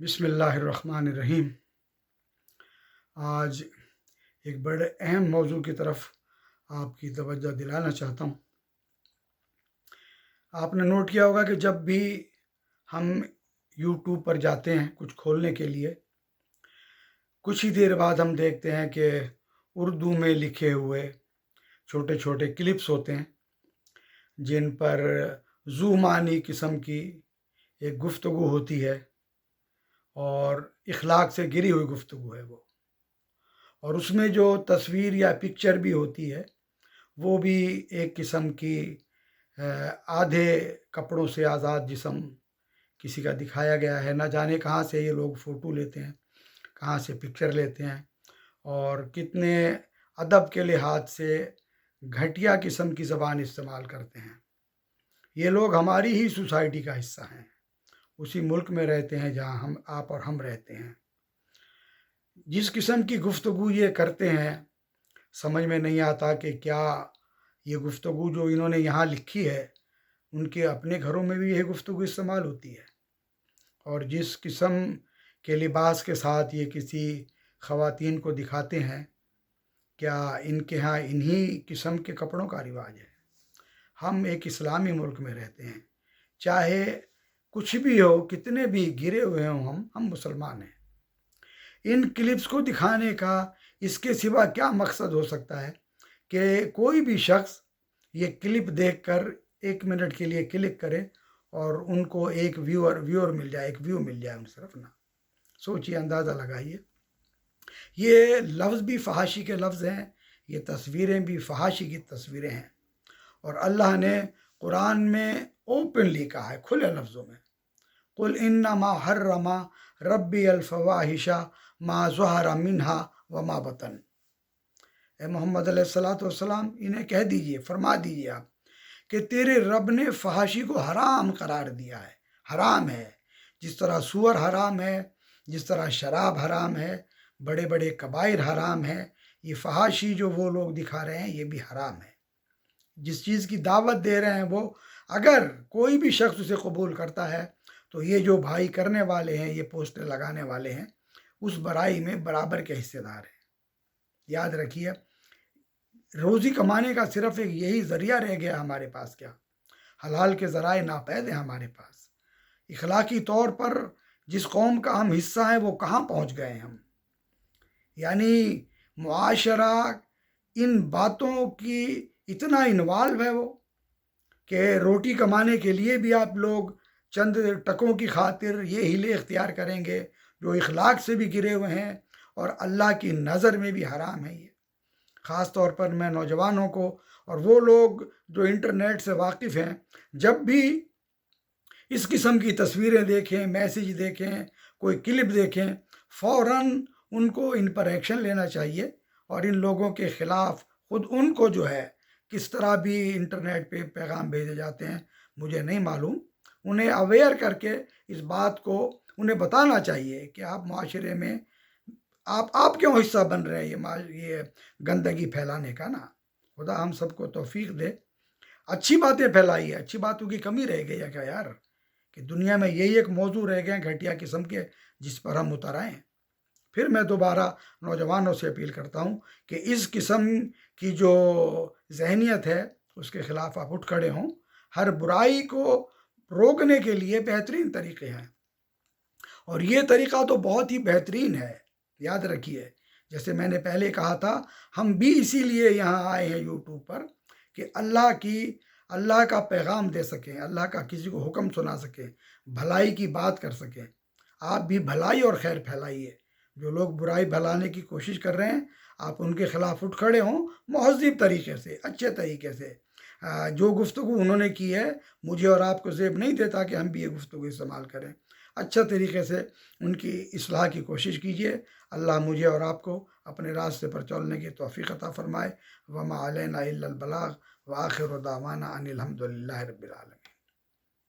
बिसमीम आज एक बड़े अहम मौजू की तरफ़ आपकी तवज्जो दिलाना चाहता हूँ। आपने नोट किया होगा कि जब भी हम यूट्यूब पर जाते हैं कुछ खोलने के लिए, कुछ ही देर बाद हम देखते हैं कि उर्दू में लिखे हुए छोटे छोटे क्लिप्स होते हैं, जिन पर जूमानी किस्म की एक गुफ्तु होती है। और इखलाक से गिरी हुई गुफ्तु है वो। और उसमें जो तस्वीर या पिक्चर भी होती है, वो भी एक किस्म की आधे कपड़ों से आज़ाद जिसम किसी का दिखाया गया है। ना जाने कहाँ से ये लोग फ़ोटो लेते हैं, कहाँ से पिक्चर लेते हैं और कितने अदब के लिहाज से घटिया किस्म की ज़बान इस्तेमाल करते हैं। ये लोग हमारी ही सोसाइटी का हिस्सा हैं। उसी मुल्क में रहते हैं जहाँ हम, आप और हम रहते हैं। जिस किस्म की गुफ्तु ये करते हैं, समझ में नहीं आता कि क्या ये गुफ्तु जो इन्होंने यहाँ लिखी है, उनके अपने घरों में भी यही गुफ्तु इस्तेमाल होती है? और जिस किस्म के लिबास के साथ ये किसी ख़वातीन को दिखाते हैं, क्या इनके यहाँ इन्हीं किस्म के कपड़ों का रिवाज है? हम एक इस्लामी मुल्क में रहते हैं, चाहे कुछ भी हो, कितने भी गिरे हुए हों, हम हम मुसलमान हैं। इन क्लिप्स को दिखाने का इसके सिवा क्या मकसद हो सकता है कि कोई भी शख्स ये क्लिप देखकर एक मिनट के लिए क्लिक करे और उनको एक व्यूअर व्यूअर मिल जाए, एक व्यू मिल जाए उन तरफ़ ना। सोचिए, अंदाज़ा लगाइए। ये लफ्ज़ भी फहाशी के लफ्ज़ हैं, ये तस्वीरें भी फहाशी की तस्वीरें हैं। और अल्लाह ने कुरान में ओपनली कहा है, खुले लफ्ज़ों में कुल इन्ना मा हर रमा रबी अलफवाहिशा मा जहरा मिनहा व मा बतन ए मोहम्मद सलाम इन्हें कह दीजिए फरमा दीजिए आप कि तेरे रब ने फहाशी को हराम करार दिया है हराम है जिस तरह सुअर हराम है जिस तरह शराब हराम है बड़े बड़े कबायर हराम है ये फहाशी जो वो लोग दिखा रहे हैं ये भी हराम है जिस चीज़ की दावत दे रहे हैं वो अगर कोई भी शख्स उसे कबूल करता है तो ये जो भाई करने वाले हैं, ये पोस्टर लगाने वाले हैं, उस बराई में बराबर के हिस्सेदार हैं। याद रखिए, रोज़ी कमाने का सिर्फ़ एक यही ज़रिया रह गया हमारे पास क्या? हलाल के ज़राए नापैद हैं हमारे पास। इखलाकी तौर पर जिस कौम का हम हिस्सा हैं, वो कहाँ पहुँच गए हम? यानी मुआशरा इन बातों की इतना इन्वॉल्व है वो, कि रोटी कमाने के लिए भी आप लोग चंद टकों की खातिर ये हिले इख्तियार करेंगे, जो इखलाक से भी गिरे हुए हैं और अल्लाह की नज़र में भी हराम है ये। ख़ास तौर पर मैं नौजवानों को और वो लोग जो इंटरनेट से वाकिफ़ हैं, जब भी इस किस्म की तस्वीरें देखें, मैसेज देखें, कोई क्लिप देखें फ़ौर उनको इन पर एक्शन लेना चाहिए और इन लोगों के ख़िलाफ़ ख़ुद उनको जो है, किस तरह भी इंटरनेट पे पैगाम भेजे जाते हैं, मुझे नहीं मालूम। उन्हें अवेयर करके इस बात को उन्हें बताना चाहिए कि आप माशरे में, आप आप क्यों हिस्सा बन रहे हैं ये ये गंदगी फैलाने का ना? खुदा हम सबको तोफ़ी दे। अच्छी बातें फैलाई है, अच्छी बातों की कमी रह गई है क्या यार? कि दुनिया में यही एक मौजू रह गए घटिया किस्म के जिस पर हम उतर आएँ फिर मैं दोबारा नौजवानों से अपील करता हूँ कि इस किस्म की जो जहनीत है, उसके ख़िलाफ़ आप उठ खड़े हों। हर बुराई को रोकने के लिए बेहतरीन तरीके हैं। और ये तरीक़ा तो बहुत ही बेहतरीन है, याद रखिए। जैसे मैंने पहले कहा था, हम भी इसीलिए यहाँ आए हैं यूट्यूब पर कि अल्लाह की, अल्लाह का पैगाम दे सकें, अल्लाह का किसी को हुक्म सुना सकें, भलाई की बात कर सकें। आप भी भलाई और खैर फैलाइए। जो लोग बुराई भलाने की कोशिश कर रहे हैं, आप उनके ख़िलाफ़ उठ खड़े हों, महजब तरीके से, अच्छे तरीके से। जो गुफ्तु उन्होंने की है, मुझे और आपको जेब नहीं देता कि हम भी ये गुफ्तु इस्तेमाल करें। अच्छा तरीके से उनकी असलाह की कोशिश कीजिए। अल्लाह मुझे और आपको अपने रास्ते पर चलने की तोफ़ी अता फ़रमाए। वमा अलना बलाग आखिर दावाना अनिलहमदिल्ला रबालम